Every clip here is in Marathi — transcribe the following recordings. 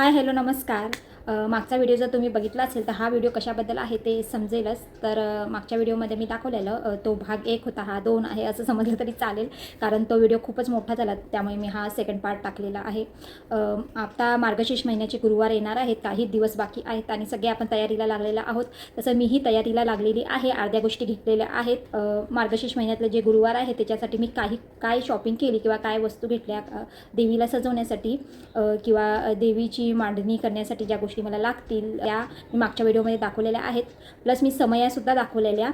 हाय हॅलो नमस्कार. मागचा व्हिडिओ जर तुम्ही बघितला असेल तर हा व्हिडिओ कशाबद्दल आहे ते समजेलच. तर मागच्या व्हिडिओमध्ये मी दाखवलेलं तो भाग एक होता हा दोन आहे असं समजलं तरी चालेल. कारण तो व्हिडिओ खूपच मोठा झाला त्यामुळे मी हा सेकंड पार्ट टाकलेला आहे. आता मार्गशीर्ष महिन्याचे गुरुवार येणार आहेत काही दिवस बाकी आहेत आणि सगळे आपण तयारीला लागलेला आहोत. तसं मीही तयारीला लागलेली आहे अर्ध्या गोष्टी घेतलेल्या आहेत. मार्गशीर्ष महिन्यातले जे गुरुवार आहे त्याच्यासाठी मी काही काय शॉपिंग केली किंवा काय वस्तू घेतल्या देवीला सजवण्यासाठी किंवा देवीची मांडणी करण्यासाठी ज्या गोष्टी गोष्टी मला लागतील त्या मी मागच्या व्हिडिओमध्ये दाखवलेल्या आहेत. प्लस मी समयासुद्धा दाखवलेल्या.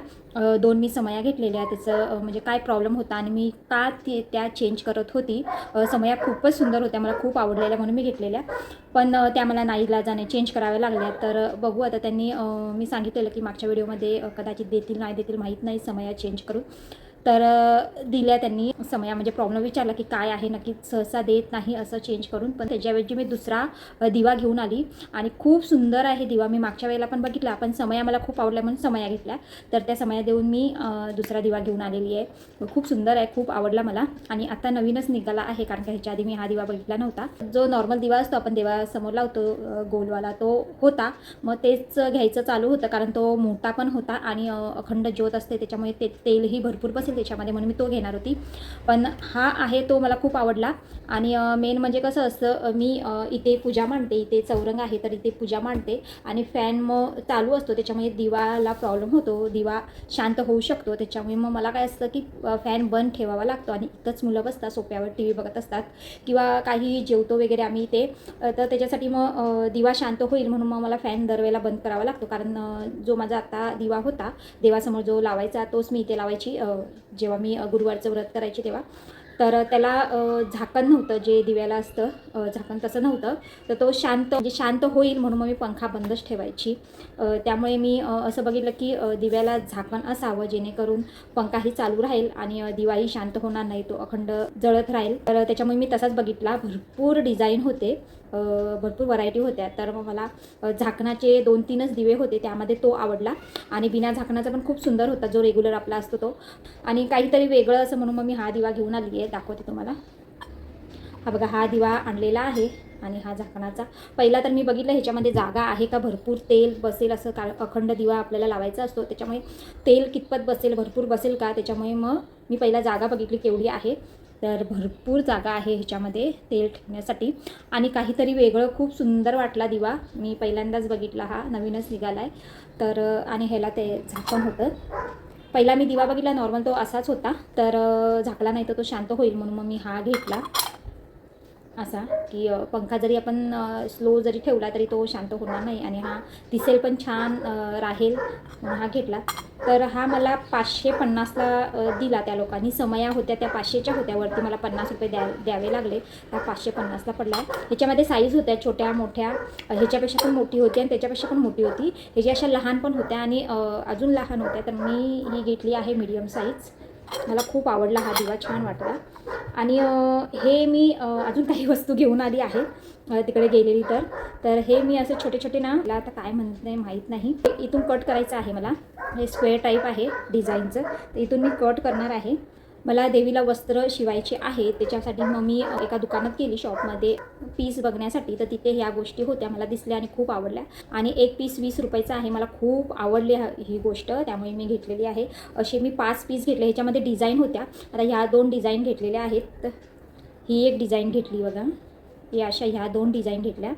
दोन मी समया घेतलेल्या. त्याचं म्हणजे काय प्रॉब्लेम होता आणि मी का ते त्या चेंज करत होती. समया खूपच सुंदर होत्या. मला खूप आवडलेल्या म्हणून मी घेतलेल्या. पण त्या मला नाईला जाणे चेंज कराव्या लागल्या. तर बघू आता त्यांनी मी सांगितलेलं की मागच्या व्हिडिओमध्ये कदाचित देतील नाही देतील माहीत नाही. समया चेंज करून तर दिल्या त्यांनी समया म्हणजे प्रॉब्लेम विचारला की काय आहे नक्की सहसा देत नाही असं चेंज करून. पण त्याच्याऐवजी मी दुसरा दिवा घेऊन आली. आणि खूप सुंदर आहे दिवा. मी मागच्या वेळेला पण बघितला. पण समया मला खूप आवडला म्हणून समया घेतल्या. तर त्या समया देऊन मी दुसरा दिवा घेऊन आलेली आहे. खूप सुंदर आहे. खूप आवडला मला. आणि आता नवीनच निघाला आहे. कारण का ह्याच्या आधी मी हा दिवा बघितला नव्हता. जो नॉर्मल दिवा असतो आपण देवासमोर लावतो गोलवाला तो होता. मग तेच घ्यायचं चालू होतं. कारण तो मोठा पण होता आणि अखंड ज्योत असते. त्याच्यामुळे ते तेलही भरपूर असेल त्याच्यामध्ये म्हणून मी तो घेणार होती. पण हा आहे तो मला खूप आवडला. आणि मेन म्हणजे कसं असतं मी इथे पूजा मांडते इथे चौरंग आहे तर इथे पूजा मांडते. आणि फॅन मग चालू असतो त्याच्यामुळे दिवाला प्रॉब्लेम होतो दिवा शांत होऊ शकतो. त्याच्यामुळे मग मला काय असतं की फॅन बंद ठेवावा लागतो. आणि इथंच मुलं बसतात सोप्यावर टी व्ही बघत असतात. किंवा काही जेवतो वगैरे आम्ही इथे तर त्याच्यासाठी मग दिवा शांत होईल म्हणून मग मला फॅन दरवेळेला बंद करावा लागतो. कारण जो माझा आता दिवा होता देवासमोर जो लावायचा तोच मी इथे लावायची जेव्हा मी गुरुवारचं व्रत करायची तेव्हा तर त्याला झाकण नव्हतं जे दिव्याला असतं झाकण तसं नव्हतं. तर तो शांत म्हणजे शांत होईल म्हणून मग मी पंखा बंदच ठेवायची. त्यामुळे मी असं बघितलं की दिव्याला झाकण असावं जेणेकरून पंखाही चालू राहील आणि दिवाही शांत होणार नाही तो अखंड जळत राहील. तर त्याच्यामुळे मी तसाच बघितला. भरपूर डिझाईन होते. भरपूर व्हरायटी होत्या. तर मग मला झाकणाचे दोन तीनच दिवे होते त्यामध्ये तो आवडला. आणि बिना झाकणाचा पण खूप सुंदर होता जो रेग्युलर आपला असतो तो. आणि काहीतरी वेगळं असं म्हणून मग मी हा दिवा घेऊन आली आहे दाखवते तुम्हाला. हा बघा हा दिवा आणलेला आहे आणि हा झाकणाचा. पहिला तर मी बघितलं ह्याच्यामध्ये जागा आहे का? भरपूर तेल बसेल असं का अखंड दिवा आपल्याला लावायचा असतो. त्याच्यामुळे तेल कितपत बसेल भरपूर बसेल का? त्याच्यामुळे मग मी पहिला जागा बघितली केवढी आहे. तर भरपूर जागा आहे ह्याच्यामध्ये तेल ठेवण्यासाठी. आणि काहीतरी वेगळं खूप सुंदर वाटला दिवा. मी पहिल्यांदाच बघितला हा नवीनच निघाला आहे तर आणि ह्याला ते झाकण होतं. पहिला मी दिवा बघितला नॉर्मल तो असाच होता. तर झाकला नाही तर तो शांत होईल म्हणून मग मी हा घेतला. असा की पंखा जरी आपण स्लो जरी ठेवला तरी तो शांत होणार नाही आणि हा दिसेल पण छान राहील म्हणून हा घेतला. तर हा मला पाचशे पन्नासला दिला त्या लोकांनी. समया होत्या त्या पाचशेच्या होत्या. वरती मला पन्नास रुपये द्या द्यावे लागले. त्या पाचशे पन्नासला पडला. ह्याच्यामध्ये साईज होत्या छोट्या मोठ्या. ह्याच्यापेक्षा पण मोठी होती आणि त्याच्यापेक्षा पण मोठी होती. ह्याच्या अशा लहान पण होत्या आणि अजून लहान होत्या. तर मी ही घेतली आहे मीडियम साईज मला खूप आवडला हा दिवा छान वाटला. आणि हे मी अजून काही वस्तू घेऊन आली आहे तिकडे गेलेली तर. तर हे मी असे छोटे छोटे ना मला आता काय म्हणत नाही माहीत नाही. इथून कट करायचं आहे मला. हे स्क्वेअर टाईप आहे डिझाईनचं तर इथून मी कट करणार आहे. मला देवीला वस्त्र शिवायचे आहे त्याच्यासाठी मग मी एका दुकानात गेली शॉपमध्ये. पीस बघण्यासाठी तर तिथे ह्या गोष्टी होत्या मला दिसल्या आणि खूप आवडल्या. आणि एक पीस वीस रुपयाचा आहे मला खूप आवडली ही गोष्ट त्यामुळे मी घेतलेली आहे. असे मी पाच पीस घेतले ह्याच्यामध्ये डिझाईन होत्या. आता ह्या दोन डिझाईन घेतलेल्या आहेत. ही एक डिझाईन घेतली बघा. या अशा ह्या दोन डिझाईन घेतल्या.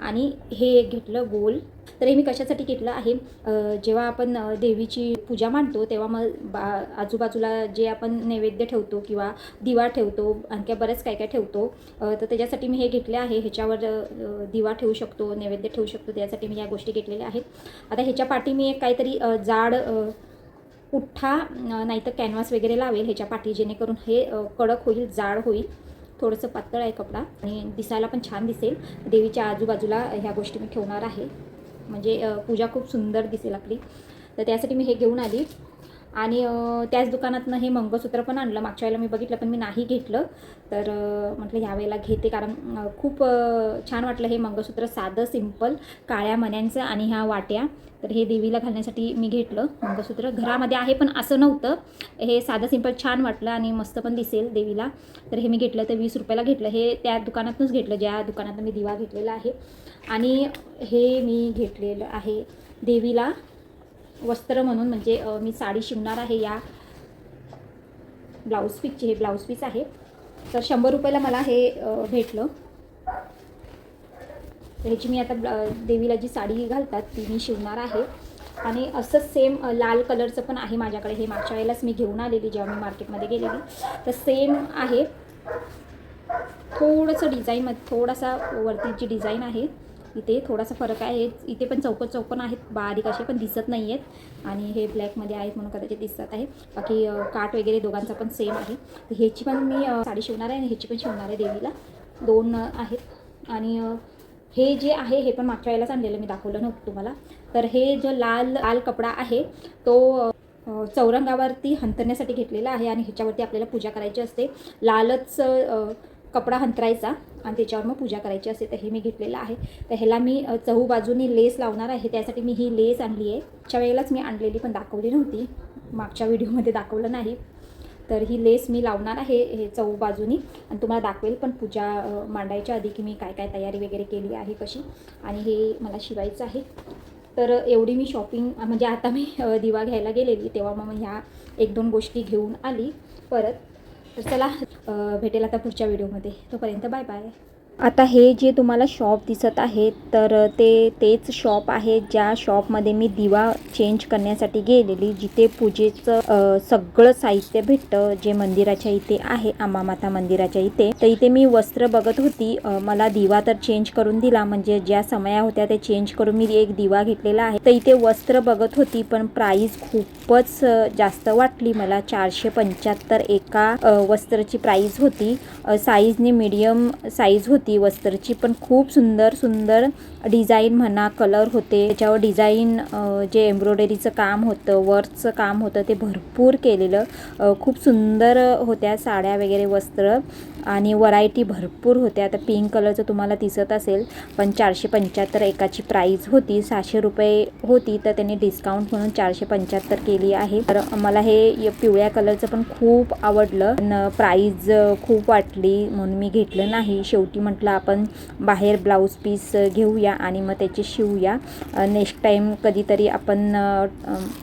आणि हे एक घेतलं गोल. तर हे मी कशासाठी घेतलं आहे? जेव्हा आपण देवीची पूजा मांडतो तेव्हा मग बा आजूबाजूला जे आपण नैवेद्य ठेवतो किंवा दिवा ठेवतो आणखी बरंच काय काय ठेवतो तर त्याच्यासाठी मी हे घेतले आहे. ह्याच्यावर दिवा ठेवू शकतो नैवेद्य ठेवू शकतो त्यासाठी मी या गोष्टी घेतलेल्या आहेत. आता ह्याच्या पाठी मी एक काहीतरी जाड पुठ्ठा नाहीतर कॅनव्हास वगैरे लावेल ह्याच्या पाठी जेणेकरून हे कडक होईल जाड होईल. थोडंसं पातळ आहे कपडा आणि दिसायला पण छान दिसेल. देवीच्या आजूबाजूला ह्या गोष्टी मी ठेवणार आहे. म्हणजे पूजा खूप सुंदर दिसेल आपली. तर त्यासाठी मी हे घेऊन आली. आणि त्याच दुकानातनं हे मंगळसूत्र पण आणलं. मागच्या वेळेला मी बघितलं पण मी नाही घेतलं. तर म्हटलं ह्या वेळेला घेते कारण खूप छान वाटलं हे मंगळसूत्र. साधं सिंपल काळ्या मण्यांचं आणि ह्या वाट्या. तर हे देवीला घालण्यासाठी मी घेतलं मंगळसूत्र. घरामध्ये आहे पण असं नव्हतं. हे साधं सिंपल छान वाटलं आणि मस्त पण दिसेल देवीला. तर हे मी घेतलं तर वीस रुपयाला घेतलं. हे त्या दुकानातूनच घेतलं ज्या दुकानातून मी दिवा घेतलेला आहे. आणि हे मी घेतलेलं आहे देवीला. वस्त्र म्हणून म्हणजे मी साडी शिवणार आहे या ब्लाऊज पीसचे हे ब्लाऊज पीस आहे. तर शंभर रुपयाला मला हे भेटलं. तर ह्याची मी आता ब्ला- देवीला जी साडी घालतात ती मी शिवणार आहे. आणि असंच सेम लाल कलरचं पण आहे माझ्याकडे. हे मागच्या वेळेलाच मी घेऊन आलेली जेव्हा मी मार्केटमध्ये गेलेली. तर सेम आहे. थोडंसं डिझाईन थोडासा वरती जी डिझाईन आहे इथे थोडासा फरक आहे. इथे पण चौकट चौकन आहेत बारीक असे पण दिसत नाही आहेत आणि हे ब्लॅकमध्ये आहेत म्हणून कदाचित दिसत आहे. बाकी काट काठ वगैरे दोघांचा पण सेम आहे. तर ह्याची पण मी साडी शिवणार आहे आणि ह्याची पण शिवणार आहे देवीला. दोन आहेत. आणि हे जे आहे हे पण मागच्या वेळेलाच आणलेलं मी दाखवलं नव्हतं तुम्हाला. तर हे जो लाल लाल कपडा आहे तो चौरंगावरती हंतरण्यासाठी घेतलेला आहे. आणि ह्याच्यावरती आपल्याला पूजा करायची असते. लालच कपडा हंतरायचा. आणि त्याच्यावर मग पूजा करायची असते तर हे मी घेतलेलं आहे. तर ह्याला मी चहू बाजूनी लेस लावणार आहे. त्यासाठी मी ही लेस आणली आहे. च्या वेळेलाच मी आणलेली पण दाखवली नव्हती. मागच्या व्हिडिओमध्ये दाखवलं नाही. तर ही लेस मी लावणार आहे हे चौ बाजूनी. आणि तुम्हाला दाखवेल पण पूजा मांडायच्या आधी की मी काय काय तयारी वगैरे केली आहे कशी. आणि हे मला शिवायचं आहे. तर एवढी मी शॉपिंग म्हणजे आता मी दिवा घ्यायला गेलेली तेव्हा मग ह्या एक दोन गोष्टी घेऊन आली. परत तर चला भेटेल आता पुढच्या व्हिडिओमध्ये. तोपर्यंत बाय बाय. आता हे जे तुम्हाला शॉप दिसत आहे तर ते तेच शॉप आहे ज्या शॉपमध्ये मी दिवा चेंज करण्यासाठी गेलेली जिथे पूजेचं सगळं साहित्य भेटतं जे मंदिराच्या इथे आहे आंबामाता मंदिराच्या इथे. तर इथे मी वस्त्र बघत होती मला दिवा तर चेंज करून दिला म्हणजे ज्या समया होत्या ते चेंज करून मी एक दिवा घेतलेला आहे. तर इथे वस्त्र बघत होती पण प्राईस खूपच जास्त वाटली मला. चारशे पंच्याहत्तर एका वस्त्राची प्राईस होती. साईजने मीडियम साईज होती. वस्त्रची पण खूप सुंदर सुंदर डिझाईन म्हणा कलर होते. त्याच्यावर डिझाईन जे एम्ब्रॉयडरीचं काम होतं वर्कचं काम होतं ते भरपूर केलेलं. खूप सुंदर होत्या साड्या वगैरे वस्त्र. आणि व्हरायटी भरपूर होत्या. आता पिंक कलरचं तुम्हाला दिसत असेल पण चारशे पंच्याहत्तर एकाची प्राईज होती. सहाशे रुपये होती तर त्यांनी डिस्काउंट म्हणून चारशे पंच्याहत्तर केली आहे. तर मला हे य- पिवळ्या कलरचं पण खूप आवडलं. पण प्राईज खूप वाटली म्हणून मी घेतलं नाही. शेवटी म्हटलं आपण बाहेर ब्लाऊज पीस घेऊया आणि मग त्याचे शिवूया. नेक्स्ट टाईम कधीतरी आपण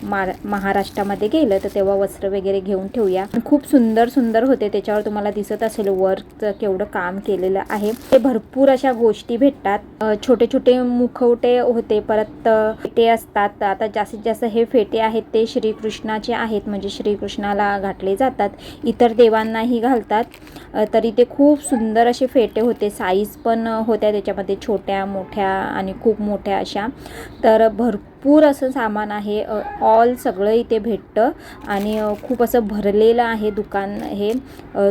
मार महाराष्ट्रामध्ये गेलं तर तेव्हा वस्त्र वगैरे घेऊन ठेवूया. खूप सुंदर सुंदर होते. त्याच्यावर तुम्हाला दिसत असेल वर. वर्कचं केवढं काम केलेलं आहे. ते भरपूर अशा गोष्टी भेटतात. छोटे छोटे मुखवटे होते. परत फेटे असतात. आता जास्तीत जास्त हे फेटे आहेत ते श्रीकृष्णाचे आहेत. म्हणजे श्रीकृष्णाला घातले जातात. इतर देवांनाही घालतात. तरी ते खूप सुंदर असे फेटे होते. साईज पण होत्या त्याच्यामध्ये छोट्या मोठ्या आणि खूप मोठ्या अशा. तर भरपूर असं सामान आहे. ऑल सगळं इथे भेटतं. आणि खूप असं भरलेलं आहे दुकान हे.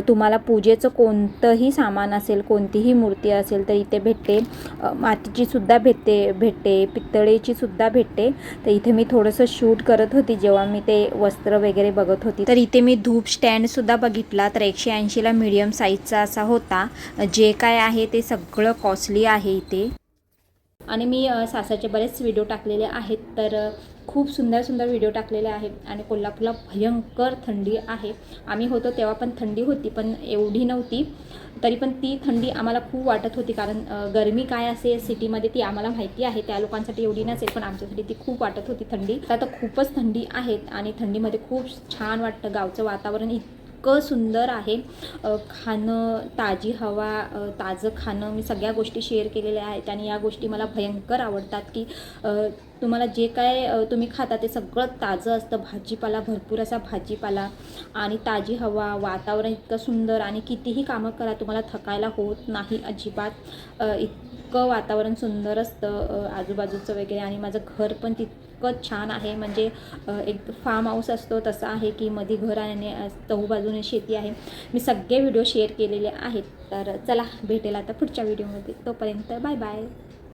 तुम्हाला पूजेचं कोणतंही सामान असेल कोणतीही मूर्ती असेल तर इथे भेटते. मातीचीसुद्धा भेटते भेटते पितळेचीसुद्धा भेटते. तर इथे मी थोडंसं शूट करत होती जेव्हा मी ते वस्त्र वगैरे बघत होती. तर इथे मी धूप स्टँडसुद्धा बघितला. तर एकशे ऐंशीला मीडियम साईजचा असा होता. जे काय आहे ते सगळं कॉस्टली आहे इथे. आणि मी सासाचे सासरचे बरेच व्हिडिओ टाकलेले आहेत. तर खूप सुंदर सुंदर व्हिडिओ टाकलेले आहेत. आणि कोल्हापूरला भयंकर थंडी आहे. आम्ही होतो तेव्हा पण थंडी होती पण एवढी नव्हती. तरी पण ती थंडी आम्हाला खूप वाटत होती. कारण गरमी काय असेल सिटीमध्ये ती आम्हाला माहिती आहे. त्या लोकांसाठी एवढी नसेल पण आमच्यासाठी ती खूप वाटत होती थंडी. आता खूपच थंडी आहे आणि थंडीमध्ये खूप छान वाटतं. गावचं वातावरण इतकं सुंदर आहे. खाणं ताजी हवा ताजं खाणं मी सगळ्या गोष्टी शेअर केलेल्या आहेत आणि या गोष्टी मला भयंकर आवडतात की तुम्हाला जे काय तुम्ही खाता ते सगळं ताजं असतं. भाजीपाला भरपूर असा भाजीपाला आणि ताजी हवा वातावरण इतकं सुंदर आणि कितीही कामं करा तुम्हाला थकायला होत नाही अजिबात. इतकं वातावरण सुंदर असतं आजूबाजूचं वगैरे आणि माझं घर पण तितकं छान आहे. म्हणजे एक फार्म हाऊस असतो तसं आहे की मध्ये घर आणि चहू बाजूने शेती आहे. मी सगळे व्हिडिओ शेअर केलेले आहेत. तर चला भेटेल आता पुढच्या व्हिडिओमध्ये तोपर्यंत बाय बाय